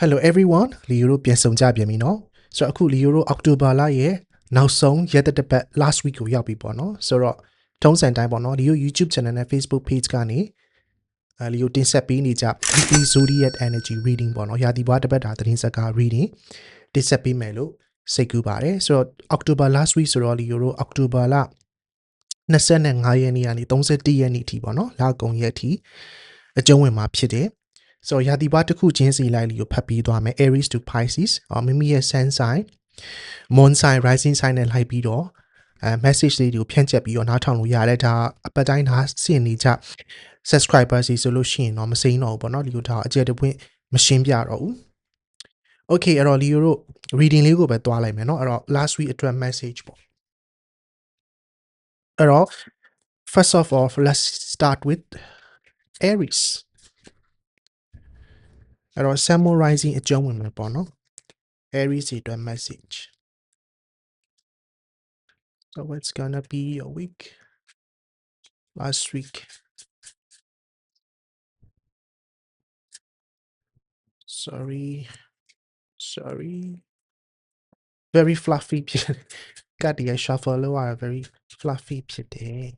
Hello everyone လီယိုတို့ပြန်ဆောင်ကြပြန်ပြီเนาะဆိုတော့အခုလီယိုတို့အောက်တိုဘာလရဲ့နောက်ဆုံးရက်သက်တစ်ပတ် last week ကိုရောက်ပြီပေါ့เนาะဆိုတော့ထုံးစံတိုင်းပေါ့เนาะလီယို YouTube channel နဲ့ Facebook page ကနေအဲလီယိုတင်ဆက်ပေးနေကြ weekly zodiac energy reading ပေါ့เนาะရာသီဘွားတစ်ပတ်တာသတင်းစကား reading တင်ဆက်ပေးမယ်လို့စိတ်ကူးပါတယ်ဆိုတော့ October last week ဆိုတော့လီယိုတို့ October လ25ရက်နေ့ကနေ31ရက်နေ့ထိပေါ့เนาะလကုန်ရက်ထိအကျုံးဝင်မှာဖြစ်တယ် ဆိုတော့ရာသီဘွားတစ်ခုချင်းစီလိုက်လီကိုဖတ်ပြီးသွားမယ် Aries to Pisces အော်မိမိရဲ့ sun sign moon sign rising sign နဲ့လိုက်ပြီးတော့အဲ message လေးတွေကိုဖြန့်ချက်ပြီးတော့နားထောင်လို့ရတယ်ဒါအပတ်တိုင်းဒါစင်နေကြ subscriber စီဆိုလို့ရှိရင်တော့မစိမ်းတော့ဘူးပေါ့နော်ဒီလိုဒါအကျယ်တပွင့်မရှင်းပြတော့ဘူး Okay အဲ့တော့လီယိုတို့ reading လေးကိုပဲတွားလိုက်မယ်เนาะအဲ့တော့ last week အတွက် message ပေါ့အဲ့တော့ first of all let's start with Aries အဲ့တော့ summarizing အကြောင်းဝင်မယ်ပေါ့နော် Aries တွေအတွက် message so what's gonna be your week last week sorry sorry very fluffy ဖြစ်ကတ်ဒီရ shuffle လို့ရ very fluffy ဖြစ်တယ်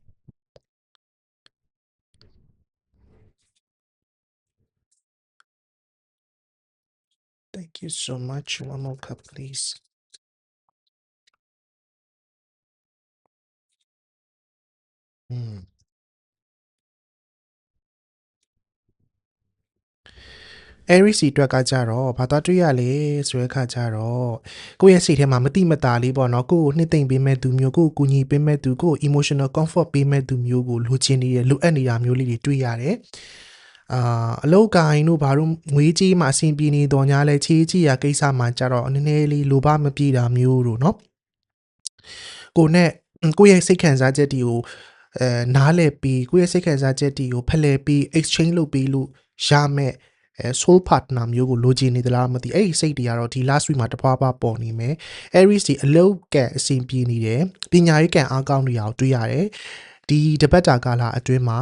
You so much. One more cup, please. Mm. Aries စီအတွက်ကကြတော့ဘာသာတွေ့ရလဲဆိုတဲ့အခါကျတော့ကိုယ့်ရဲ့စိတ်ထဲမှာမတိမတာလေးပေါ့နော်ကိုယ့်ကိုနှစ်သိမ့်ပေးမဲ့သူမျိုးကိုယ့်ကိုကူညီပေးမဲ့သူကိုယ့်ကို emotional comfort ပေးမဲ့သူမျိုးကိုလိုချင်နေရလိုအပ်နေတာမျိုးလေးတွေတွေ့ရတယ် အာအလောက်ကိုင်းတို့ဘာလို့ငွေကြီးမှအဆင်ပြေနေတော့ညာလဲချေးချီရကိစ္စမှကြတော့နည်းနည်းလေးလိုဘမပြေတာမျိုးတို့နော်ကိုနဲ့ကိုယ့်ရဲ့စိတ်ခံစားချက်တွေကိုအဲနားလဲပြီးကိုယ့်ရဲ့စိတ်ခံစားချက်တွေကိုဖလှယ်ပြီး exchange လုပ်ပြီးလို့ရမဲ့အဲ soul partner မျိုးကိုလိုချင်နေသလားမသိအဲ့ဒီစိတ်တွေကတော့ဒီ last week မှာတပွားပွားပေါ်နေမယ် Aries ဒီအလုတ်ကန်အစဉ်ပြေနေတယ်ပညာရေးကန်အားကောင်းနေအောင်တွေ့ရတယ်ဒီတပတ်တာကာလအတွင်းမှာ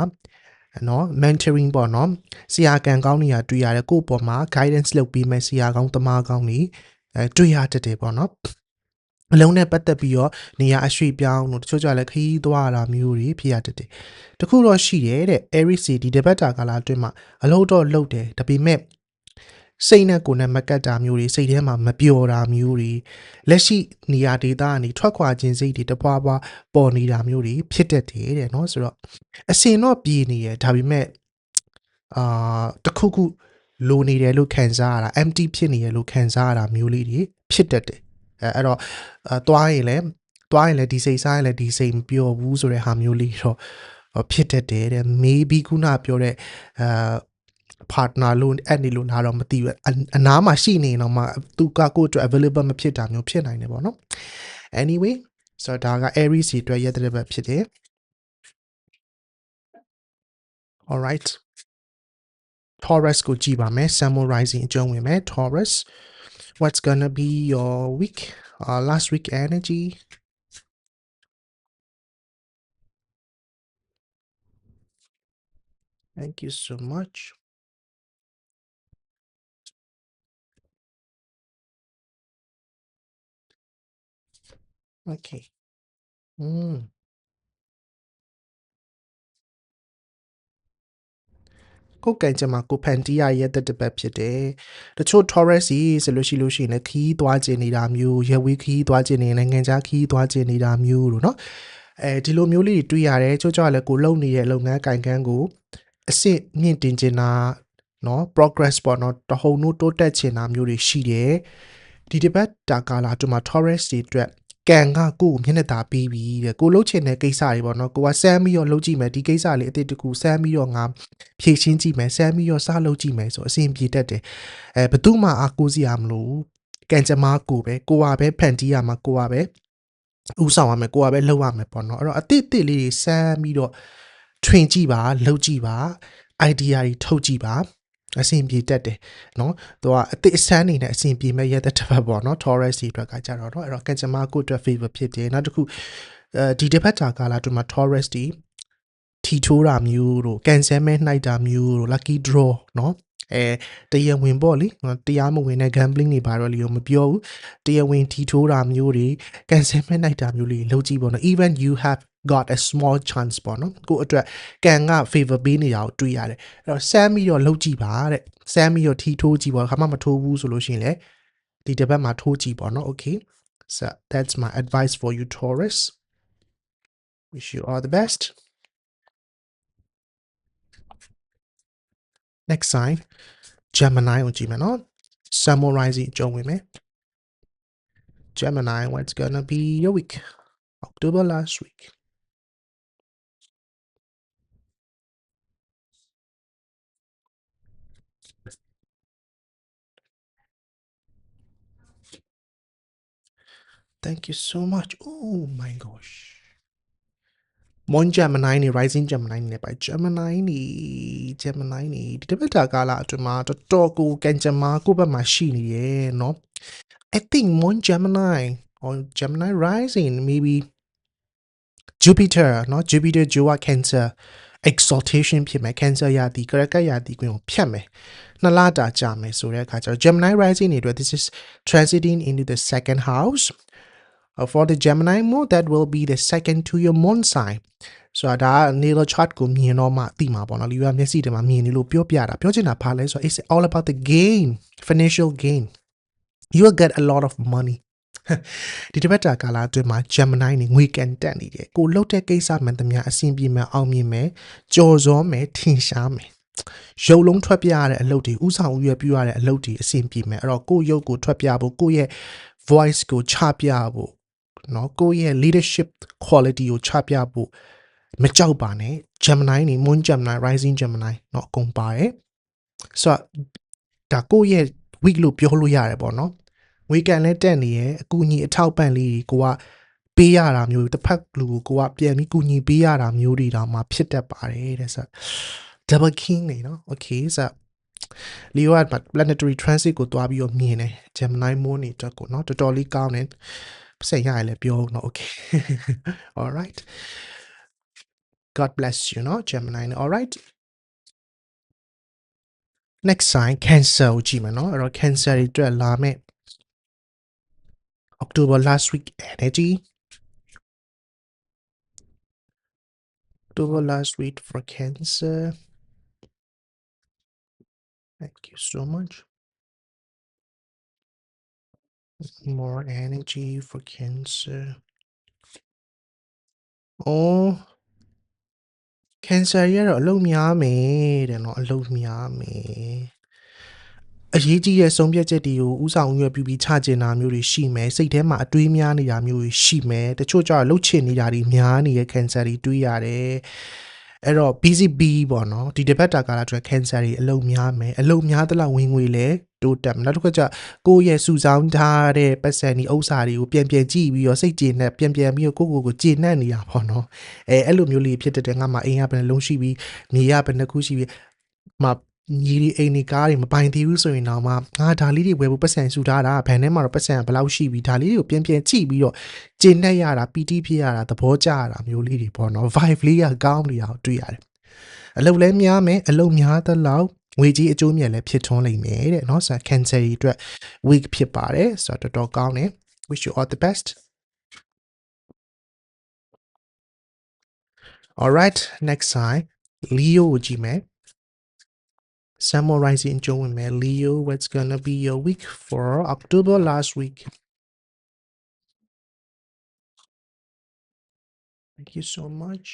နော် mentoring ပေါ့နော်ဆရာကန်ကောင်းနေရတွေ့ရတယ်ကိုယ့်ပေါ်မှာ guidance လုပ်ပေးမယ်ဆရာကောင်းတမကောင်းနေအဲတွေ့ရတတ်တယ်ပေါ့နော်အလုံးနဲ့ပတ်သက်ပြီးတော့နေရာအရွှေ့ပြောင်းတို့တချို့ကြလည်းခရီးသွားတာမျိုးတွေဖြစ်ရတတ်တယ်တခုတော့ရှိတယ်တဲ့ Aries ဒီတပတ်တာကာလအတွင်းမှာအလုံးတော့လှုပ်တယ်ဒါပေမဲ့ စိတ်နဲ့ကိုယ်နဲ့မကတ်တာမျိုးတွေစိတ်ထဲမှာမပျော်တာမျိုးတွေလက်ရှိနေရာဒေသကနေထွက်ခွာခြင်းစိတ်တွေတပွားပွားပေါ်နေတာမျိုးတွေဖြစ်တတ်တယ်တဲ့နော်ဆိုတော့အစင်တော့ပြေနေရဒါပေမဲ့အာတခုခုလိုနေတယ်လို့ခံစားရတာ empty ဖြစ်နေရလို့ခံစားရတာမျိုးလေးတွေဖြစ်တတ်တယ်အဲအဲ့တော့သွားရင်လည်းသွားရင်လည်းဒီစိတ်စားရင်လည်းဒီစိတ်မပျော်ဘူးဆိုတဲ့ဟာမျိုးလေးတော့ဖြစ်တတ်တယ်တဲ့ maybe ခုနပြောတဲ့အာ partner လို့အဲ့နေလို့လာတော့မသိဘူးအနားမှာရှိနေတော့မှသူကကိုယ့်အတွက် available မဖြစ်တာမျိုးဖြစ်နိုင်တယ်ပေါ့နော် anyway ဆိုတော့ဒါက Aries စီအတွက်ရက်တဲ့ဘက်ဖြစ်တယ် alright Taurus ကိုကြည့်ပါမယ် Sun rising အကျုံးဝင်မယ် Taurus what's gonna be your week uh, last week energy thank you so much Okay mm ကိုယ်ကံကြမ္မာကိုဖန်တီးရရဲ့တက်တပတ်ဖြစ်တယ်။တချို့ Taurus ကြီးဆိုလို့ရှိလို့ရှိရင်လည်းခီးသွားကျင်နေတာမျိုးရဝေးခီးသွားကျင်နေနိုင်ငံခြားခီးသွားကျင်နေတာမျိုးတို့နော်။အဲဒီလိုမျိုးလေးတွေတွေ့ရတယ်ချို့ချို့ကလည်းကိုလုံနေတဲ့လုပ်ငန်းကင်ကန်းကိုအစ်စ်မြင့်တင်ချင်တာနော် progress ပေါ့နော်တဟုန်တို့တိုးတက်ချင်တာမျိုးတွေရှိတယ်။ဒီတစ်ပတ်တာကာလာတို့မှာ Taurus တွေအတွက် ကံကကိုကိုမျက်နှာသာပြီးပြီတဲ့ကိုလှုပ်ချင်တဲ့ကိစ္စတွေပေါ့နော်ကိုကစမ်းပြီးတော့လှုပ်ကြည့်မယ်ဒီကိစ္စလေးအစ်စ်တကူစမ်းပြီးတော့ငါဖြည့်ရှင်းကြည့်မယ်စမ်းပြီးတော့စလှုပ်ကြည့်မယ်ဆိုအဆင်ပြေတတ်တယ်အဲဘသူမှအားကိုးစရာမလိုကံကြမ္မာကိုပဲကိုကပဲဖန်တီးရမှာကိုကပဲဥဆောင်ရမယ်ကိုကပဲလှုပ်ရမယ်ပေါ့နော်အဲ့တော့အစ်စ်တစ်လေးတွေစမ်းပြီးတော့ထွင်ကြည့်ပါလှုပ်ကြည့်ပါ idea တွေထုတ်ကြည့်ပါ အဆင်ပြေတတ်တယ်နော်သူကအသစ်အဆန်းနေနဲ့အဆင်ပြေမဲ့ရက်သက်တစ်ပတ်ပေါ့နော် Taurus တွေအတွက်ကကြတော့နော်အဲ့တော့ကံကြမ္မာကိုအတွက် favor ဖြစ်တယ်နောက်တစ်ခုအဲဒီတစ်ပတ်တာကာလတူမှာ Taurus တွေထီထိုးတာမျိုးတို့ကန်ဆယ်မဲ့နှိုက်တာမျိုးတို့ lucky draw နော်အဲတရားဝင်ပေါ့လေတရားမဝင်တဲ့ gambling တွေဘာတော့လေမပြောဘူးတရားဝင်ထီထိုးတာမျိုးတွေ cancel မဲ့နိုင်တာမျိုးတွေလုပ်ကြည့်ပေါ့နော် even you have got a small chance ပေါ့နော်ကိုယ့်အတွက်ကံက favor ပေးနေတာကိုတွေ့ရတယ်အဲ့တော့ဆမ်းပြီးတော့လုပ်ကြည့်ပါတဲ့ဆမ်းပြီးတော့ထီထိုးကြည့်ပေါ့ခါမှမထိုးဘူးဆိုလို့ရှိရင်လေဒီတစ်ပတ်မှာထိုးကြည့်ပေါ့နော် okay so that's my advice for you Taurus wish you all the best next sign Gemini ကိုကြည့်မယ်နော် summarizing အကြုံဝင်မယ် Gemini what's gonna be your week October last week Thank you so much. Oh my gosh. Moon Gemini နေ Rising Gemini နေပါ Gemini နေ Gemini နေဒီတစ်ပတ်တာကာလအတွင်းမှာတော်တော်ကိုကံကြမ္မာကိုယ့်ဘက်မှာရှိနေရဲ့เนาะ I think Moon Gemini or Gemini Rising maybe Jupiter เนาะ Jupiter ဂျိုဝ Cancer exaltation ဖြစ်မယ် Cancer ရာသီကရကတ်ရာသီကွင်းကိုဖြတ်မယ်နှစ်လတာကြာမယ်ဆိုတဲ့အခါကျတော့ Gemini Rising နေအတွက် this is transiting into the second house Uh, for the Gemini moon that will be the second to your moon sign ဆိုတော့ဒါက natal chart ကိုမြင်တော့မှသိမှာပေါ့နော်လူကမျက်စိထဲမှာမြင်နေလို့ပြောပြတာပြောချင်တာဘာလဲဆိုတော့ it's all about the gain financial gain you will get a lot of money ဒီတစ်ပတ်တာကာလအတွင်းမှာ Gemini နေငွေကန်တက်နေတယ်ကိုလှုပ်တဲ့ကိစ္စမှန်သမျှအဆင်ပြေမယ်အောင်မြင်မယ်ကြော်စောမယ်ထင်ရှားမယ်ရုပ်လုံးထွက်ပြရတဲ့အလုပ်တွေဥဆောင်ဥရွယ်ပြရတဲ့အလုပ်တွေအဆင်ပြေမယ်အဲ့တော့ကိုယ့်ရုပ်ကိုထွက်ပြဖို့ကိုယ့်ရဲ့ voice ကိုချပြဖို့ เนาะကိုယ့်ရဲ့ leadership quality ကိုချပြဖို့မကြောက်ပါနဲ့ Gemini နေ Moon Gemini Rising Gemini เนาะအကုန်ပါတယ်ဆိုတော့ဒါကိုယ့်ရဲ့ week လို့ပြောလို့ရတယ်ပေါ့နော် weekend လဲတက်နေရဲ့အကူအညီအထောက်ပံ့လေးတွေကိုကပေးရတာမျိုးတစ်ဖက်လူကိုကိုကပြန်ပြီးကူညီပေးရတာမျိုးတွေတောင်မှဖြစ်တတ်ပါတယ်တဲ့ဆိုတော့ double king နေနော် okay ဆိုတော့ Leo က planetary transit ကိုတွားပြီးတော့မြင်တယ် Gemini moon နေတက်ကိုเนาะတော်တော်လေးကောင်းတယ် စိတ်ရရလဲပြောဦးเนาะ okay all right god bless you เนาะ Gemini နေ all right next sign cancer ကိုကြည့်မယ်เนาะအဲ့တော့ cancer တွေအတွက်လာမယ့် October last week energy October last week for cancer thank you so much more energy for cancer. Oh, cancer ရတော့အလုံးများမယ်တဲ့နော်အလုံးများမယ်အရေးကြီးတဲ့ဆုံးဖြတ်ချက်တွေကိုဥဆောင်ရွက်ပြီးပြီးချကျင်တာမျိုးတွေရှိမယ်စိတ်ထဲမှာအတွေးများနေတာမျိုးတွေရှိမယ်တချို့ကျတော့လှုပ်ချင်နေတာတွေများနေတဲ့ cancer တွေတွေးရတယ် အဲ့တော့ BCB ပေါ့နော်ဒီတစ်ပတ်တာကာလအတွက် cancer တွေအလုံးများမယ်အလုံးများသလောက်ဝင်ငွေလဲတိုးတက်မယ်နောက်တစ်ခါကျကိုယ့်ရဲ့စုဆောင်းထားတဲ့ပတ်စံဒီဥစ္စာတွေကိုပြန်ပြန်ကြည့်ပြီးတော့စိတ်ကြည်နဲ့ပြန်ပြန်ပြီးတော့ကိုယ့်ကိုယ်ကိုကြည်နှံ့နေတာပေါ့နော်အဲအဲ့လိုမျိုးလေးဖြစ်တဲ့ငါမှအိမ်ရဘယ်နှလုံးရှိပြီးမြေရဘယ်နှခုရှိပြီးမ ညီဒီအိမ်ဒီကားတွေမပိုင်သေးဘူးဆိုရင်တော့မှငါဒါလေးတွေဝယ်ဖို့ပတ်စံစုထားတာဘန်ထဲမှာတော့ပတ်စံကဘယ်လောက်ရှိပြီဒါလေးတွေကိုပြန်ပြန်ကြည့်ပြီးတော့ကျင့်တတ်ရတာပီတိဖြစ်ရတာသဘောကျရတာမျိုးလေးတွေပေါ့နော် vibe လေးကကောင်းနေတာကိုတွေ့ရတယ်အလုပ်လဲများမယ်အလုပ်များသလောက်ငွေကြီးအကျိုးမြတ်လည်းဖြစ်ထွန်းလိမ့်မယ်တဲ့เนาะဆိုတော့ cancer တွေအတွက် week ဖြစ်ပါတယ်ဆိုတော့တော်တော်ကောင်းတယ် wish you all the best all right next sign leo ကိုကြည့်မယ် summarizing ကြုံဝင်မယ် leo what's gonna be your week for october last week thank you so much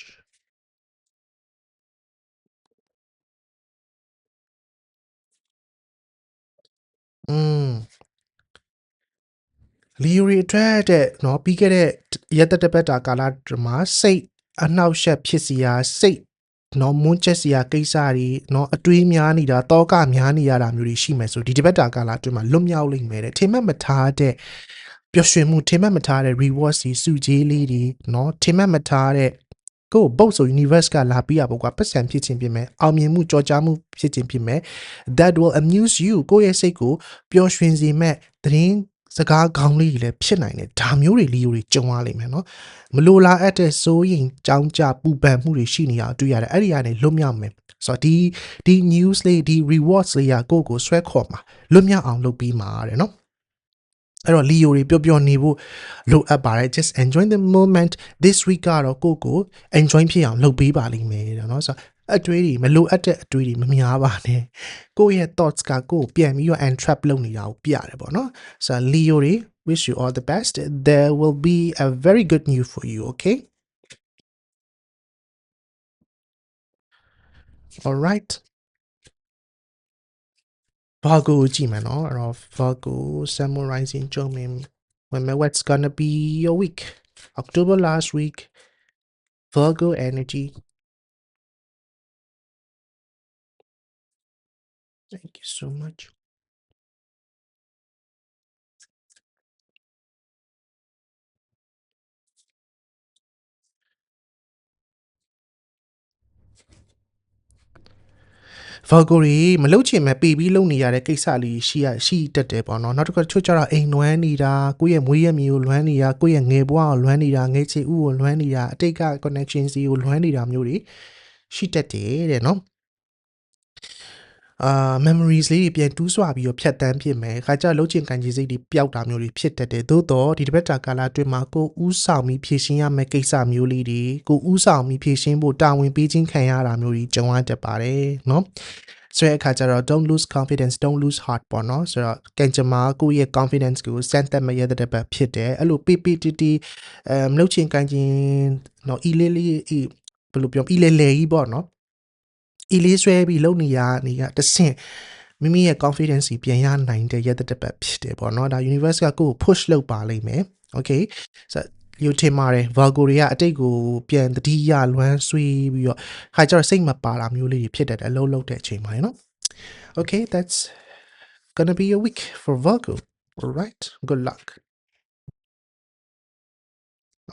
mm လီယိုရီအတွက်တဲ့เนาะပြီးခဲ့တဲ့ရက်သက်တစ်ပတ်တာကာလမှာစိတ်အနှောက်အယှက်ဖြစ်စီရာစိတ် နော်မွန်းချက်စရာကိစ္စတွေနော်အတွေးများနေတာတောကများနေရတာမျိုးတွေရှိမယ်ဆိုဒီဒီဘက်တာကာလအတွင်းမှာလွတ်မြောက်လိမ့်မယ်တဲ့ထင်မှတ်မထားတဲ့ပျော်ရွှင်မှုထင်မှတ်မထားတဲ့ reward စီစုကြီးလေးတွေနော်ထင်မှတ်မထားတဲ့ကိုယ်ပုတ်ဆို universe ကလာပြီးရပေါ့ကွာပတ်စံဖြစ်ခြင်းဖြစ်မယ်အောင်မြင်မှုကြော်ကြားမှုဖြစ်ခြင်းဖြစ်မယ် that will amuse you ကိုယ့်ရဲ့စိတ်ကိုပျော်ရွှင်စေမဲ့သတင်း စကားကောင်းလေးတွေလည်းဖြစ်နိုင်တယ်ဒါမျိုးတွေလီယိုတွေကြုံရလိမ့်မယ်နော်မလိုလားအပ်တဲ့စိုးရင်ကြောင်းကြပူပန်မှုတွေရှိနေတာတွေ့ရတယ်အဲ့ဒီကနေလွတ်မြောက်မယ်ဆိုတော့ဒီဒီ news လေးဒီ rewards လေးကကိုယ့်ကိုဆွဲခေါ်မှာလွတ်မြောက်အောင်လုပ်ပြီးမှာတဲ့နော်အဲ့တော့ Leo တွေပျော်ပျော်နေဖို့လိုအပ်ပါတယ် just enjoy the moment this week ကတော့ကိုယ့်ကို enjoy ဖြစ်အောင်လုပ်ပေးပါလိမ့်မယ်တဲ့နော်ဆိုတော့ အတွေးတွေမလိုအပ်တဲ့အတွေးတွေမများပါနဲ့ကိုယ့်ရဲ့ thoughts ကကိုယ်ပြန်ပြီးတော့ entrap လုပ်နေတာကိုပြရတယ်ပေါ့နော်ဆိုတော့ Leo တွေ wish you all the best there will be a very good news for you okay all right Virgo ကိုကြည့်မယ်နော်အဲ့တော့ Virgo summarizing ကြုံမြင် when what's gonna be your week October last week Virgo energy Thank you so much ဗာကိုရီမလုတ်ချင်မဲ့ပေပြီးလုံနေရတဲ့ကိစ္စလေးရှိရရှိတတ်တယ်ပေါ့နော်နောက်တစ်ခါတချို့ကျတော့အိမ်လွမ်းနေတာကိုယ့်ရဲ့မွေးရမြေကိုလွမ်းနေတာကိုယ့်ရဲ့ငယ်ဘဝကိုလွမ်းနေတာငယ်ချီဥကိုလွမ်းနေတာအတိတ်က connection စီကိုလွမ်းနေတာမျိုးတွေရှိတတ်တယ်တဲ့နော် အာ memories လေးတွေပြန်တူးဆွပြီးတော့ဖြတ်တန်းဖြစ်မယ်ခါကျလှုပ်ချင်ကန်ကြီးစိတ်တွေပျောက်တာမျိုးတွေဖြစ်တတ်တယ်သို့တော့ဒီတစ်ပတ်တာကာလအတွင်းမှာကိုဥဆောင်ပြီးဖြည့်ရှင်းရမယ့်ကိစ္စမျိုးလေးတွေကိုဥဆောင်ပြီးဖြည့်ရှင်းဖို့တာဝန်ပေးခြင်းခံရတာမျိုးတွေကြုံရတတ်ပါတယ်နော်ဆိုတဲ့အခါကျတော့ don't lose confidence don't lose heart ပေါ့နော်ဆိုတော့ကံကြမ္မာကိုယ့်ရဲ့ confidence ကိုစမ်းသပ်မရတဲ့ဘက်ဖြစ်တယ်အဲ့လို PPTT အဲမလုပ်ချင်ကန်ချင်းနော် e လေးလေးဘယ်လိုပြော e လေလေကြီးပေါ့နော် e လေးဆွဲပြီးလုံနေရနေရတဆင့်မိမိရဲ့ confidence ကြီးပြန်ရနိုင်တဲ့ရတဲ့တစ်ပတ်ဖြစ်တယ်ပေါ့နော်ဒါ universe ကကိုယ်ကို push လုပ်ပါလိမ့်မယ် okay ဆိုယူထင်ပါတယ် Virgo တွေကအတိတ်ကိုပြန်တတိယလွမ်းဆွေးပြီးတော့ခါကျတော့စိတ်မပါတာမျိုးလေးတွေဖြစ်တတ်တယ်အလုံးလုံးတဲ့အချိန်မှာနော် okay that's gonna be a week for Virgo all right good luck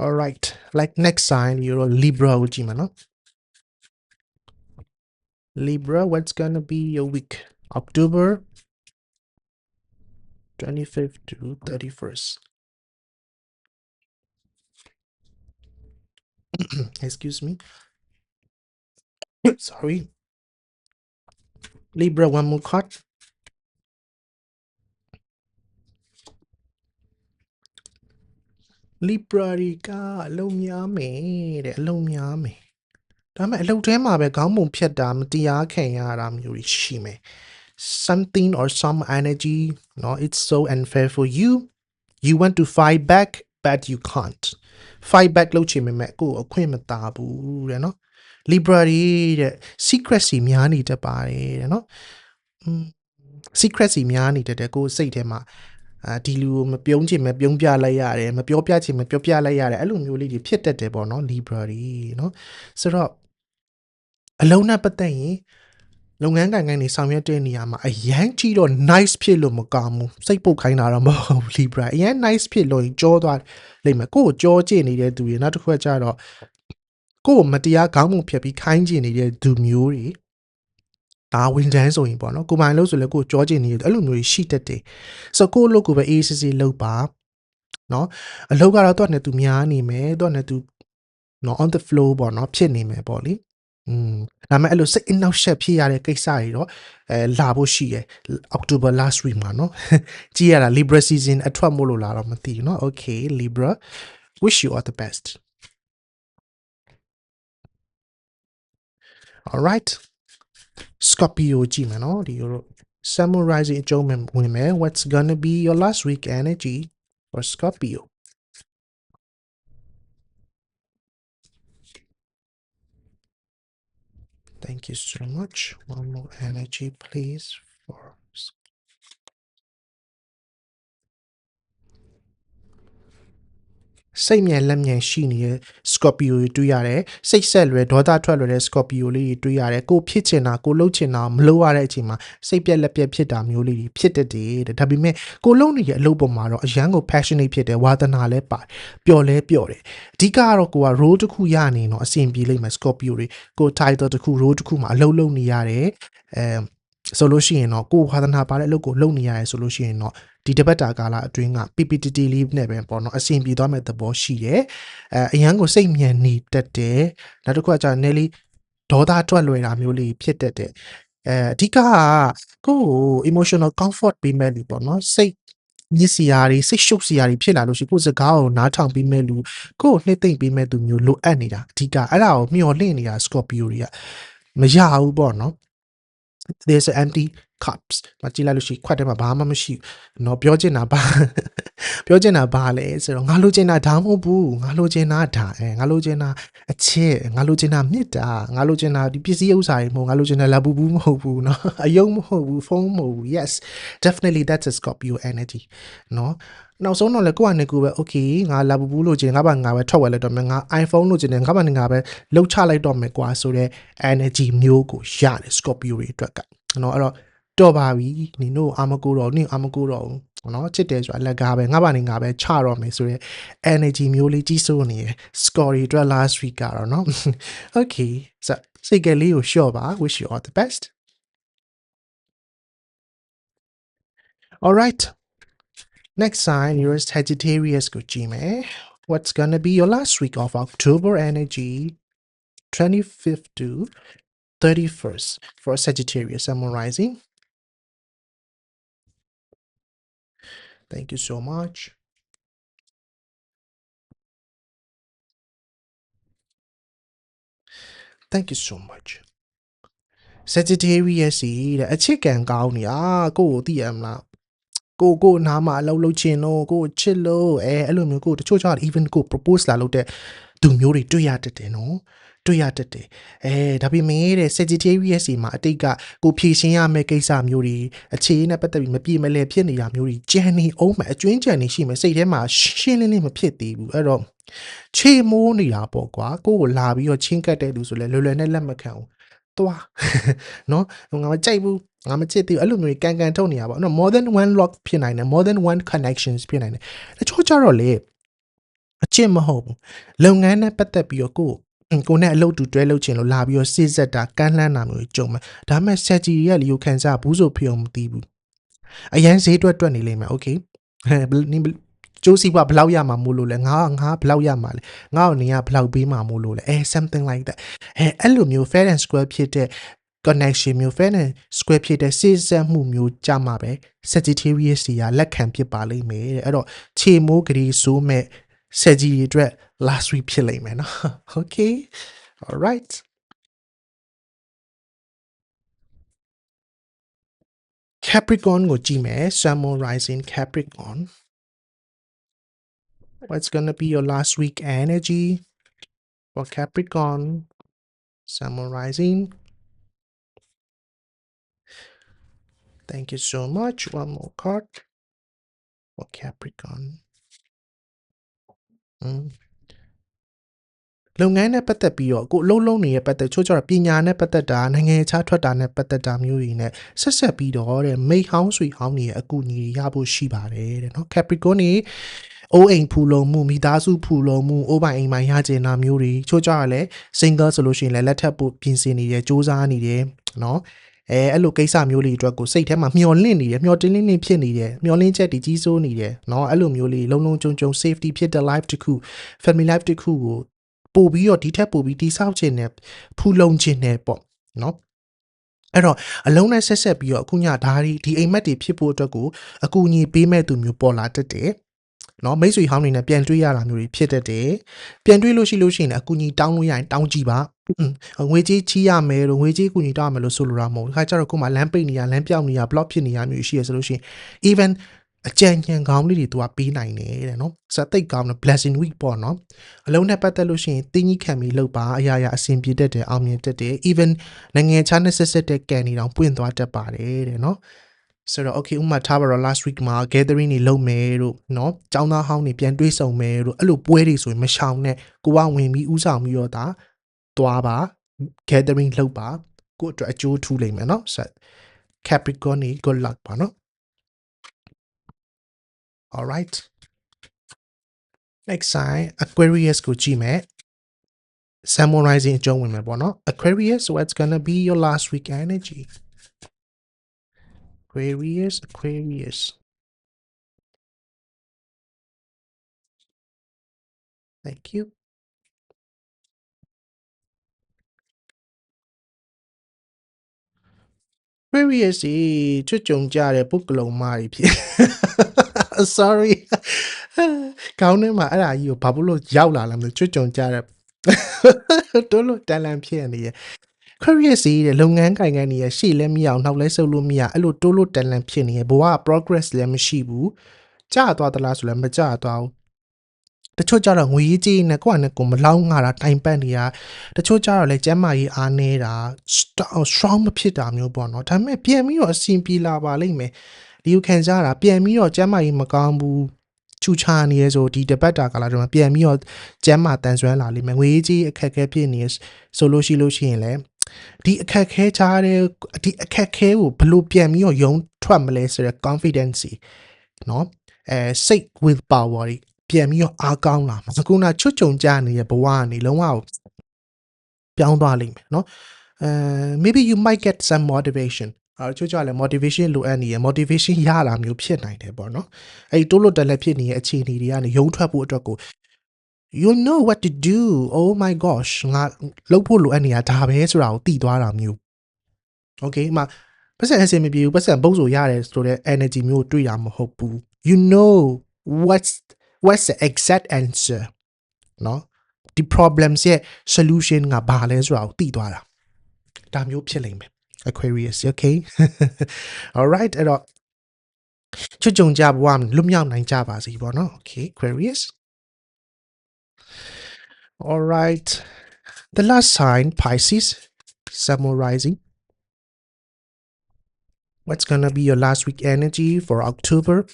all right like next sign you're a Libra ကိုကြည့်မှာနော် Libra what's gonna be your week October 25th to 31st excuse me sorry Libra one more card Libra တွေကအလုံးများမယ်တဲ့အလုံးများမယ် ဒါပေမဲ့အလုံးထဲမှာပဲခေါင်းပုံဖြတ်တာမတရားခံရတာမျိုးတွေရှိမယ် something or some energy no it's so unfair for you you want to fight back but you can't fight back လုပ်ချင်ပေမဲ့ကိုယ်အခွင့်မတာဘူးတဲ့နော် Libra တွေတဲ့ secrecy များနေတတ်ပါတယ်တဲ့နော်อืม secrecy များနေတတ်တယ်ကိုယ်စိတ်ထဲမှာအာဒီလူကိုမပြုံးချင်မပြုံးပြလိုက်ရတယ်မပြောပြချင်မပြောပြလိုက်ရတယ်အဲ့လိုမျိုးလေးတွေဖြစ်တတ်တယ်ပေါ့နော် Libra တွေနော်ဆိုတော့ အလုံးနဲ့ပတ်သက်ရင်လုပ်ငန်းကိုင်ကိုင်နေဆောင်ရွက်တဲ့နေရာမှာအရန်ကြီးတော့ nice ဖြစ်လို့မကောင်းဘူးစိတ်ပုတ်ခိုင်းတာတော့မဟုတ်ဘူး Libra အရန် nice ဖြစ်လို့ရင်ကြောသွားလိမ့်မယ်ကိုယ့်ကိုကြောကျနေတဲ့သူတွေနောက်တစ်ခုကကြတော့ကိုယ့်ကိုမတရားခေါင်းပုံဖြတ်ပြီးခိုင်းကျင်နေတဲ့သူမျိုးတွေဒါဝန်ထမ်းဆိုရင်ပေါ့နော်ကိုပိုင်လို့ဆိုလဲကိုကြောကျင်နေတယ်အဲ့လိုမျိုးရှိတတ်တယ်ဆိုတော့ကိုယ့်အလုပ်ကိုပဲအေးစစ်စစ်လုပ်ပါနော်အလုပ်ကတော့တော့နဲ့သူများနေမယ်တော့နဲ့သူနော် on the flow ပေါ့နော်ဖြစ်နေမယ်ပေါ့လေ อืมဒါပေမဲ့အဲ့လိုစိတ်အနှောက်အယှက်ဖြစ်ရတဲ့ကိစ္စတွေတော့အဲလာဖို့ရှိရယ် October last week မှာเนาะကြည့်ရတာ Libra season အထွက်မို့လို့လာတော့မသိဘူးเนาะ okay Libra wish you all the best all right Scorpio ကြည့်မယ်เนาะဒီလို samurai အကျုံးဝင်မယ် what's gonna be your last week energy for Scorpio Thank you so much. One more energy, please. For စိတ်မြန်လက်မြန်ရှိနေတဲ့ Scorpio တွေတွေ့ရတယ်စိတ်ဆက်လွယ်ဒေါသထွက်လွယ်တဲ့ Scorpio လေးတွေတွေ့ရတယ်ကိုဖြစ်ချင်တာကိုလှုပ်ချင်တာမလုပ်ရတဲ့အချိန်မှာစိတ်ပြက်လက်ပြက်ဖြစ်တာမျိုးလေးတွေဖြစ်တတ်တယ်တဲ့ဒါပေမဲ့ကိုလုံနေတဲ့အလုပ်ပေါ်မှာတော့အရန်ကို passionate ဖြစ်တယ်ဝါသနာလည်းပါတယ်ပျော်လဲပျော်တယ်အဓိကကတော့ကိုက role တစ်ခုရနေတော့အဆင်ပြေလိမ့်မယ် Scorpio တွေကို title တစ်ခု role တစ်ခုမှာအလုပ်လုပ်နေရတယ်အဲ ဆိုလို့ရှိရင်တော့ကိုယ်ဝါသနာပါတဲ့အလုပ်ကိုလုပ်နေရတယ်ဆိုလို့ရှိရင်တော့ဒီတပတ်တာကာလအတွင်းက PPTT လေးနဲ့ပဲပေါ့နော်အဆင်ပြေသွားမဲ့သဘောရှိတယ်အဲအရန်ကိုစိတ်မြန်နေတတ်တယ်နောက်တစ်ခုကကြာ Nelly ဒေါသထွက်လွယ်တာမျိုးလေးဖြစ်တတ်တယ်အဲအဓိကကကိုယ့်ကို emotional comfort ပေးမဲ့လူပေါ့နော်စိတ်ညစ်စီရာတွေစိတ်ရှုပ်စီရာတွေဖြစ်လာလို့ရှိရင်ကိုယ့်စကားကိုနားထောင်ပေးမဲ့လူကိုယ့်ကိုနှစ်သိမ့်ပေးမဲ့သူမျိုးလိုအပ်နေတာအဓိကအဲ့ဒါကိုမျှော်လင့်နေတာ Scorpio တွေကမရဘူးပေါ့နော် there's an empty cups မကြည့်လိုက်လို့ရှိရင်ခွက်ထဲမှာဘာမှမရှိဘူးเนาะပြောချင်တာဘာ ပြောချင်တာဘာလဲဆိုတော့ငါလိုချင်တာဒါမဟုတ်ဘူးငါလိုချင်တာဒါအဲငါလိုချင်တာအချစ်ငါလိုချင်တာမေတ္တာငါလိုချင်တာဒီပစ္စည်းဥစ္စာတွေမဟုတ်ငါလိုချင်တာလာဘူးဘူးမဟုတ်ဘူးเนาะအယုံမဟုတ်ဘူးဖုန်းမဟုတ်ဘူး yes definitely that's a scorpio energy เนาะ နောက်ဆုံးတော့လေကိုကနေကူပဲ okay ငါလာပူပူလို့ကျင်ငါဘာငါပဲထွက်ဝယ်လိုက်တော့မယ်ငါ iPhone လို့ကျင်တယ်ငါဘာငါပဲလှုပ်ချလိုက်တော့မယ်ကွာဆိုတဲ့ energy မျိုးကိုရတယ် Scorpio တွေအတွက်ကနော်အဲ့တော့တော်ပါပြီနင်တို့အာမကိုတော့နင်အာမကိုတော့နော်ချစ်တယ်ဆိုတာလက်ကားပဲငါဘာနေငါပဲချတော့မယ်ဆိုရယ် energy မျိုးလေးကြီးစိုးနေရယ် score တွေ last week ကတော့နော် okay ဆက်စိတ်ကလေးကိုလျှော့ပါ wish you all the best all right next sign you're Sagittarius ကိုကြည့်မယ် what's gonna be your last week of October energy 25th to 31st for Sagittarius summarizing thank you so much thank you so much Sagittarius စီတဲ့အချစ်ကံကောင်းနေတာကိုကိုသိရမလား ကိုကိုနားမှာအလုပ်လုပ်ချင်လို့ကိုချစ်လို့အဲအဲ့လိုမျိုးကိုတချို့ကျတော့ even ကို propose လာလုပ်တဲ့သူမျိုးတွေတွေ့ရတတ်တယ်နော်တွေ့ရတတ်တယ်အဲဒါပေမဲ့တဲ့ Sagittarius စီမှာအတိတ်ကကိုဖြည့်ရှင်းရမယ့်ကိစ္စမျိုးတွေအခြေအနေနဲ့ပတ်သက်ပြီးမပြည့်မလဲဖြစ်နေတာမျိုးတွေကြံနေအောင်မယ်အကျွင်းကြံနေရှိမယ်စိတ်ထဲမှာရှင်းလင်းလင်းမဖြစ်သေးဘူးအဲ့တော့ချေမိုးနေတာပေါ့ကွာကိုကိုလာပြီးတော့ချင်းကတ်တဲ့လူဆိုလဲလွယ်လွယ်နဲ့လက်မခံဘူးသွားနော်ငါမကြိုက်ဘူး ငါမချစ်သေးဘူးအဲ့လိုမျိုးကန်ကန်ထုတ်နေတာပေါ့နော် more than one lock ဖြစ်နိုင်တယ် more than one connections ဖြစ်နိုင်တယ်တချို့ကြတော့လေအချစ်မဟုတ်ဘူးလုပ်ငန်းနဲ့ပတ်သက်ပြီးတော့ကိုကိုကိုနဲ့အလုပ်တူတွဲလုပ်ချင်လို့လာပြီးတော့စိစက်တာကမ်းလှမ်းတာမျိုးကြုံမှာဒါပေမဲ့ strategy ရဲ့လီယိုခံစားဘူးဆိုဖြစ်အောင်မသိဘူးအရန်ဈေးတွက်တွက်နေလိမ့်မယ် okay ဟဲ့ဘယ်နင်ဘယ်ကျိုးစီကဘယ်လောက်ရမှာမို့လို့လဲငါငါဘယ်လောက်ရမှာလဲငါ့ကိုနေရဘယ်လောက်ပေးမှာမို့လို့လဲအဲ something like that အဲအဲ့လိုမျိုး fair and square ဖြစ်တဲ့ connection မျိုး fair and square ဖြစ်တဲ့စိစက်မှုမျိုးကြမှာပဲ Sagittarius တွေကလက်ခံဖြစ်ပါလိမ့်မယ်တဲ့အဲ့တော့ခြေမိုးကလေးဆိုးမဲ့ Sagittarius အတွက် last week ဖြစ်လိမ့်မယ်နော် okay all right Capricorn ကိုကြည့်မယ် Sun Moon Rising Capricorn What's gonna be your last week energy for Capricorn Sun Moon Rising Thank you so much. One more card for Capricorn. อืมလုပ်ငန်းနဲ့ပတ်သက်ပြီးတော့ကိုအလုံးလုံးနေရဲ့ပတ်သက်ချို့ကျတော့ပညာနဲ့ပတ်သက်တာနိုင်ငံခြားထွက်တာနဲ့ပတ်သက်တာမျိုးတွေနဲ့ဆက်ဆက်ပြီးတော့တဲ့မိတ်ဟောင်းဆွေဟောင်းတွေရဲ့အကူအညီတွေရဖို့ရှိပါတယ်တဲ့နော် Capricorn နေအိုးအိမ်ဖူလုံမှုမိသားစုဖူလုံမှုအိုးပိုင်အိမ်ပိုင်ရကျင်တာမျိုးတွေချို့ကျတော့လည်း single ဆိုလို့ရှိရင်လည်းလက်ထပ်ဖို့ပြင်ဆင်နေတယ်စူးစမ်းနေတယ်နော် အဲအဲ့လိုကိစ္စမျိုးလေးအတွက်ကိုစိတ်ထဲမှာမျောလင့်နေတယ်မျောတင်းလင်းလင်းဖြစ်နေတယ်မျောလင့်ချက်တွေကြီးစိုးနေတယ်เนาะအဲ့လိုမျိုးလေးလုံးလုံးကြုံကြုံ safety ဖြစ်တဲ့ life တစ်ခု family life တစ်ခုကိုပို့ပြီးတော့ဒီထက်ပို့ပြီးတိဆောက်ခြင်းနဲ့ဖူလုံခြင်းနဲ့ပေါ့เนาะအဲ့တော့အလုံးနဲ့ဆက်ဆက်ပြီးတော့အခုညဒါဒီဒီအိမ်မက်တွေဖြစ်ဖို့အတွက်ကိုအကူအညီပေးမဲ့သူမျိုးပေါ်လာတတ်တယ် နော်မိတ်ဆွေဟောင်းတွေနဲ့ပြန်တွေ့ရတာမျိုးတွေဖြစ်တတ်တယ်ပြန်တွေ့လို့ရှိလို့ရှိရင်အကူကြီးတောင်းလို့ရရင်တောင်းကြည့်ပါငွေကြေးချီးရမယ်လို့ငွေကြေးကူညီတောင်းရမယ်လို့ဆိုလိုတာမဟုတ်ဘူးခါကျတော့ခုမှလမ်းပိတ်နေရလမ်းပြောင်းနေရ block ဖြစ်နေရမျိုးရှိရဆိုလို့ရှိရင် even အကြံဉာဏ်ကောင်းလေးတွေသူကပေးနိုင်တယ်တဲ့နော်စသိတ်ကောင်းတဲ့ blessing week ပေါ့နော်အလုံးနဲ့ပတ်သက်လို့ရှိရင်တင်းကြီးခံပြီးလုပ်ပါအရာရာအဆင်ပြေတတ်တယ်အောင်မြင်တတ်တယ် even နိုင်ငံခြားနဲ့ဆက်ဆက်တဲ့ကံတွေတောင်ပွင့်သွားတတ်ပါတယ်တဲ့နော် ဆိုတော့ okay ဥမာထားပါတော့ last week မှာ gathering တွေလုပ်မယ်တို့เนาะចောင်းသားဟောင်းတွေပြန်တွေးဆုံမယ်တို့အဲ့လိုပွဲတွေဆိုရင်မရှောင်နဲ့ကိုကဝင်ပြီးဥဆောင်ပြီးတော့ဒါသွားပါ gathering လုပ်ပါကိုယ့်အတွက်အကျိုးထူးလိမ့်မယ်เนาะဆို Capricorn နေ good luck ပါเนาะ all right next sign Aquarius ကိုကြည့်မယ် Sun rising အကျုံးဝင်မယ်ပေါ့เนาะ Aquarius what's gonna be your last week energy Aquarius Aquarius ။ Thank you ဖရီယက်စီချွတ်ကြုံကြတဲ့ပုဂ္ဂလုံမာတွေဖြစ် sorry ခေါင်းထဲမှာအဲ့ဒါကြီးကိုဘာလို့ရောက်လာလဲမသိချွတ်ကြုံကြတဲ့တို့လို့တန်လန်ဖြစ်နေရဲ့ Aquarius ကြီးတဲ့လုပ်ငန်းကိုင်ကန်နေရရှေ့လည်းမရအောင်နောက်လည်းဆုပ်လို့မရအဲ့လိုတိုးလို့တန်လန်ဖြစ်နေရဲ့ဘဝက progress လည်းမရှိဘူးကြာသွားသလားဆိုလည်းမကြာသွားဘူးတချို့ကြတော့ငွေရေးကြေးနဲ့ကိုယ့်အနေနဲ့ကိုယ်မလောင်းငါတာတိုင်ပတ်နေတာတချို့ကြတော့လည်းကျမ်းမာရေးအားနေတာ st- strong မဖြစ်တာမျိုးပေါ့နော်ဒါပေမဲ့ပြန်ပြီးတော့အဆင်ပြေလာပါလိမ့်မယ်ဒီကိုခံစားတာပြန်ပြီးတော့ကျမ်းမာရေးမကောင်းဘူးချူချာနေရဆိုဒီတပတ်တာကလာတော့ပြန်ပြီးတော့ကျမ်းမာတန်ဆွမ်းလာလိမ့်မယ်ငွေရေးကြေးအခက်အခဲဖြစ်နေဆိုလို့ရှိလို့ရှိရင်လည်း ဒီအခက်ခဲချားတဲ့ဒီအခက်ခဲကိုဘယ်လို့ပြန်ပြီးတော့ယုံထွက်မလဲဆိုတဲ့ confidence နော်အဲ sick with power တွေပြန်ပြီးတော့အားကောင်းလာမှာအခုနချွတ်ကြုံကြနေတဲ့ဘဝကနေလုံးဝကိုပြောင်းသွားလိမ့်မယ်နော်အဲ maybe you might get some motivation အဲချို့ကြလည်း motivation လိုအပ်နေရ motivation ရတာမျိုးဖြစ်နိုင်တယ်ပေါ့နော်အဲဒီတိုးလို့တက်လက်ဖြစ်နေတဲ့အခြေအနေတွေကနေယုံထွက်ဖို့အတွက်ကို you know what to do oh my gosh ငါလုပ်ဖို့လိုအပ်နေတာဒါပဲဆိုတာကိုသိသွားတာမျိုး okay အမပတ်စံအစင်မပြေဘူးပတ်စံပုံးဆိုရတယ်ဆိုတော့ energy မျိုးတွေ့တာမဟုတ်ဘူး you know what's what's the exact answer နော်ဒီ problems ရဲ့ solution ကဘာလဲဆိုတာကိုသိသွားတာဒါမျိုးဖြစ်လိမ့်မယ် Aquarius okay all right အဲ့တော့ချွတ်ကြုံကြဘဝမှာလွတ်မြောက်နိုင်ကြပါစေပေါ့နော် okay Aquarius all right. The last sign Pisces summarizing. What's gonna be your last week energy for October?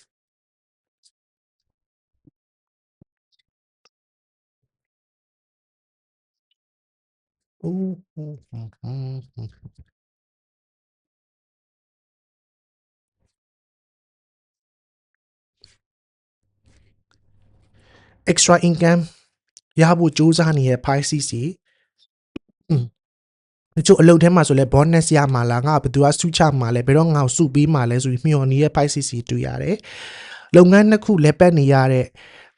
Extra income ရဖို့စူးစမ်းနေတဲ့ Pisces ကြီးတချို့အလုပ်ထဲမှာဆိုလဲ bonus ရမှာလားငါဘယ်သူကစုချမှာလဲဘယ်တော့ငါ့ကိုစုပေးမှာလဲဆိုပြီးမျှော်နေတဲ့ Pisces ကြီးတွေ့ရတယ်လုပ်ငန်းနှစ်ခုလက်ပတ်နေရတဲ့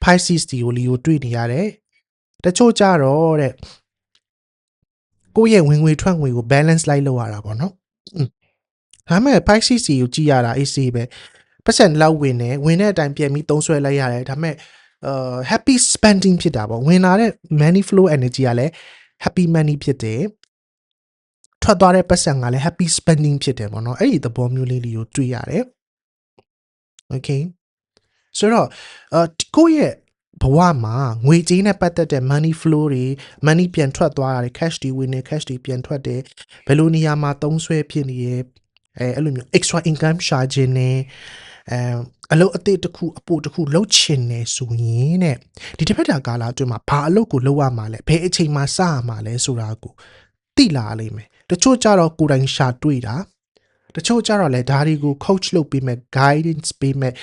Pisces တီကိုလီကိုတွေ့နေရတယ်တချို့ကြတော့တဲ့ကိုယ့်ရဲ့ဝင်ငွေထွက်ငွေကို balance လိုက်လုပ်ရတာပေါ့နော်ဒါမဲ့ Pisces တီကိုကြည့်ရတာ AC ပဲပတ်စံလောက်ဝင်နေဝင်တဲ့အတိုင်းပြန်ပြီးသုံးဆွဲလိုက်ရတယ်ဒါမဲ့ uh happy spending ဖြစ်တာပေါ့ဝင်လာတဲ့ money flow energy ကလည်း happy money ဖြစ်တယ်ထွက်သွားတဲ့ပတ်စံကလည်း happy spending ဖြစ်တယ်ပေါ့နော်အဲ့ဒီသဘောမျိုးလေးတွေကိုတွေ့ရတယ် okay ဆိုတော့အာကိုယ့်ရဲ့ဘဝမှာငွေကြေးနဲ့ပတ်သက်တဲ့ money flow တွေ money ပြန်ထွက်သွားတာတွေ cash တွေဝင်နေ cash တွေပြန်ထွက်တယ်ဘယ်လိုနေရာမှာသုံးဆွဲဖြစ်နေရဲ့အဲအဲ့လိုမျိုး extra income ရှာခြင်းနဲ့ အဲအလုပ်အသစ်တစ်ခုအပို့တစ်ခုလုပ်ချင်နေဆိုရင်တဲ့ဒီတစ်ဖက်တာကာလအတွင်းမှာဘာအလုပ်ကိုလုပ်ရမှာလဲဘယ်အချိန်မှာစရမှာလဲဆိုတာကိုသိလာလိမ့်မယ်တချို့ကြတော့ကိုယ်တိုင်ရှာတွေ့တာတချို့ကြတော့လဲဒါတွေကို coach လုပ်ပေးမယ် guidance ပေးမယ်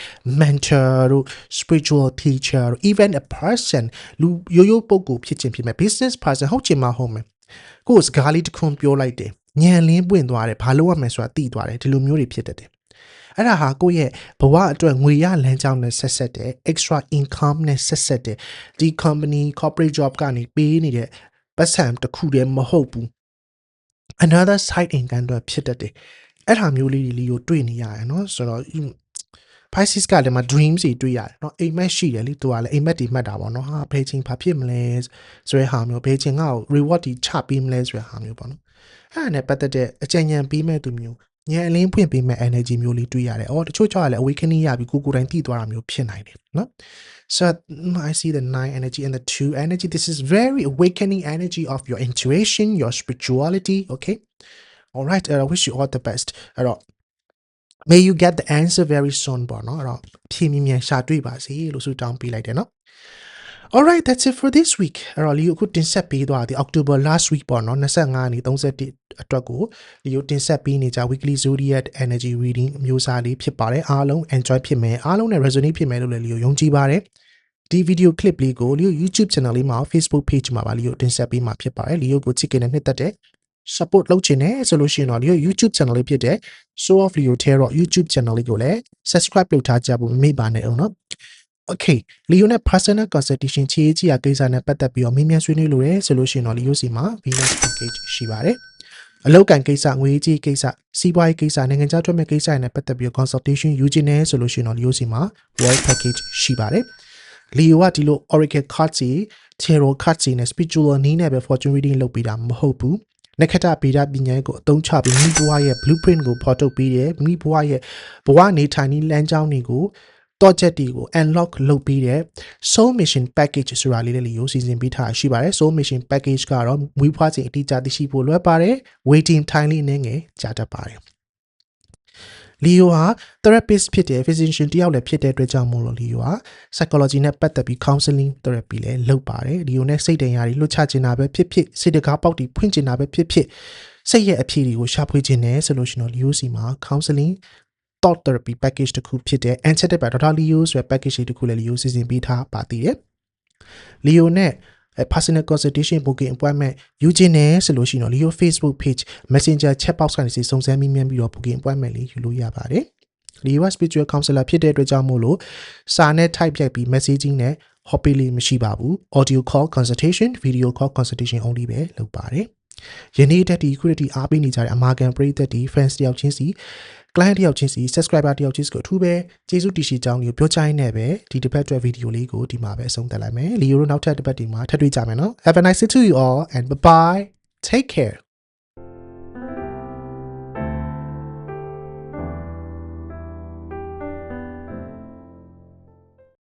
mentor တို့ spiritual teacher တို့ even a person လူရိုးရိုးပုဂ္ဂိုလ်ဖြစ်ခြင်းဖြစ်မယ် business person ဟုတ်ချင်မှဟုတ်မယ်ကိုယ်စကားလေးတစ်ခွန်းပြောလိုက်တယ်ညံလင်းပွင့်သွားတယ်ဘာလို့ရမယ်ဆိုတာသိသွားတယ်ဒီလိုမျိုးတွေဖြစ်တတ်တယ် အဲ့ဒါဟာကိုယ့်ရဲ့ဘဝအတွက်ငွေရလမ်းကြောင်းနဲ့ဆက်ဆက်တယ် extra income နဲ့ဆက်ဆက်တယ်ဒီ company corporate job ကနေပေးနေတဲ့ပတ်စံတစ်ခုတည်းမဟုတ်ဘူး another side income တွေဖြစ်တတ်တယ်အဲ့ဒါမျိုးလေးတွေလေးကိုတွေ့နေရတယ်เนาะဆိုတော့ Pisces ကလည်းမ dreams တွေတွေ့ရတယ်เนาะအိမ်မက်ရှိတယ်လေသူကလည်းအိမ်မက်တွေမှတ်တာပေါ့เนาะဟာဘယ်ချိန်ဘာဖြစ်မလဲဆိုတဲ့ဟာမျိုးဘယ်ချိန်ငါ့ကို reward တွေချပေးမလဲဆိုတဲ့ဟာမျိုးပေါ့เนาะအဲ့ဒါနဲ့ပတ်သက်တဲ့အကြံဉာဏ်ပေးမဲ့သူမျိုး ညံအလင်းဖွင့်ပေးမဲ့ energy မျိုးလေးတွေ့ရတယ်။အော်တချို့ကြောင့်လည်း awakening ရပြီကိုကိုယ်တိုင်သိသွားတာမျိုးဖြစ်နိုင်တယ်နော်။ So mm, I see the nine energy and the two energy. This is very awakening energy of your intuition, your spirituality. Okay. All right. Uh, I wish you all the best. အဲ့တော့ may you get the answer very soon ပေါ့နော်အဲ့တော့ဖြည့်မြင်မြန်ရှာတွေ့ပါစေလို့ဆုတောင်းပေးလိုက်တယ်နော် All right that's it for this week အဲ့တော့လီယိုအခုတင်ဆက်ပေးသွားသည် October last week ပေါ့နော်25ကနေ31အတွက်ကိုလီယိုတင်ဆက်ပေးနေကြ weekly zodiac energy reading အမျိုးအစားလေးဖြစ်ပါတယ်အားလုံး enjoy ဖြစ်မယ်အားလုံးနဲ့ resonate ဖြစ်မယ်လို့လည်းလီယိုယုံကြည်ပါတယ်ဒီ video clip လေးကိုလီယို YouTube channel လေးမှာ Facebook page မှာပါလီယိုတင်ဆက်ပေးမှာဖြစ်ပါတယ်လီယိုကိုချစ်ခင်တဲ့နှစ်သက်တဲ့ support လုပ်ချင်တယ်ဆိုလို့ရှိရင်တော့လီယို YouTube channel လေးဖြစ်တဲ့ show of leo terror YouTube channel လေးကိုလည်း subscribe လုပ်ထားကြဖို့မမေ့ပါနဲ့အောင်နော် Okay လီယိုနဲ့ personal consultation ချေးကြီးရာကိစ္စနဲ့ပတ်သက်ပြီးတော့မေးမြန်းဆွေးနွေးလို့ရဆိုလို့ရှိရင်တော့လီယိုစီမှာ Venus package ရှိပါတယ်အလောက်ကန်ကိစ္စငွေကြီးကိစ္စစီးပွားရေးကိစ္စနိုင်ငံခြားထွက်မဲ့ကိစ္စတွေနဲ့ပတ်သက်ပြီး consultation ယူခြင်းနဲ့ဆိုလို့ရှိရင်တော့ Leo စီမှာ World Package ရှိပါတယ်။ Leo ကဒီလို Oracle cards ကြီး Tarot cards ကြီးနဲ့ spiritual နည်းနဲ့ပဲ fortune reading လုပ်ပေးတာမဟုတ်ဘူး။နက္ခတ္တဗေဒပညာကိုအသုံးချပြီးမိဘွားရဲ့ blueprint ကိုဖော်ထုတ်ပေးတယ်မိဘွားရဲ့ဘဝနေထိုင်နည်းလမ်းကြောင်းတွေကို တော့ချက်တွေကို unlock လုပ်ပြီးတဲ့ soul mission package ဆိုတာလေးလေးကိုစီစဉ်ပေးထားရှိပါတယ် soul mission package ကတော့မွေးဖွားချိန်အတိအကျသိရှိဖို့လွယ်ပါတယ် waiting time လေးနည်းငယ်ကြာတတ်ပါတယ်လီယိုဟာ therapist ဖြစ်တဲ့ physician တယောက်လည်းဖြစ်တဲ့အတွက်ကြောင့်မို့လို့လီယိုဟာ psychology နဲ့ပတ်သက်ပြီး counseling therapy လည်းလုပ်ပါတယ်လီယိုနဲ့စိတ်တရားတွေလွတ်ချခြင်းတာပဲဖြစ်ဖြစ်စိတ်တကားပေါက်တွေဖွင့်ခြင်းတာပဲဖြစ်ဖြစ်စိတ်ရဲ့အဖြစ်တွေကိုရှာဖွေခြင်းနဲ့ဆိုလို့ရှိရင်တော့လီယိုစီမှာ counseling thought therapy package တစ်ခုဖြစ်တဲ့ enchanted by Dr. Leo ဆိုတဲ့ package လေးတစ်ခုလည်း Leo စီစဉ်ပေးထားပါသေးတယ်။ Leo နဲ့ personal consultation booking appointment ယူခြင်းနဲ့ဆိုလို့ရှိရင်တော့ Leo Facebook page Messenger chat box ကနေစီစုံစမ်းမိမြန်းပြီးတော့ booking appointment လေးယူလို့ရပါတယ်။ Leo spiritual counselor ဖြစ်တဲ့အတွက်ကြောင့်မို့လို့စာနဲ့ type ရိုက်ပြီး messaging နဲ့ hobby လေးမရှိပါဘူး audio call consultation video call consultation only ပဲလုပ်ပါတယ်။ယနေ့တက်ဒီခုတည်းအားပေးနေကြတဲ့အမာကန်ပရိသတ်ဒီ friends တယောက်ချင်းစီ client တယောက်ချင်းစီ subscriber တယောက်ချင်းစီကိုအထူးပဲကျေးဇူးတင်ရှိကြောင်းကိုပြောချင်နေပဲဒီတစ်ပတ်အတွက်ဗီဒီယိုလေးကိုဒီမှာပဲအဆုံးသတ်လိုက်မယ်လီယိုတို့နောက်ထပ်တစ်ပတ်ဒီမှာထပ်တွေ့ကြမယ်နော် Have a nice day to you all and bye bye take care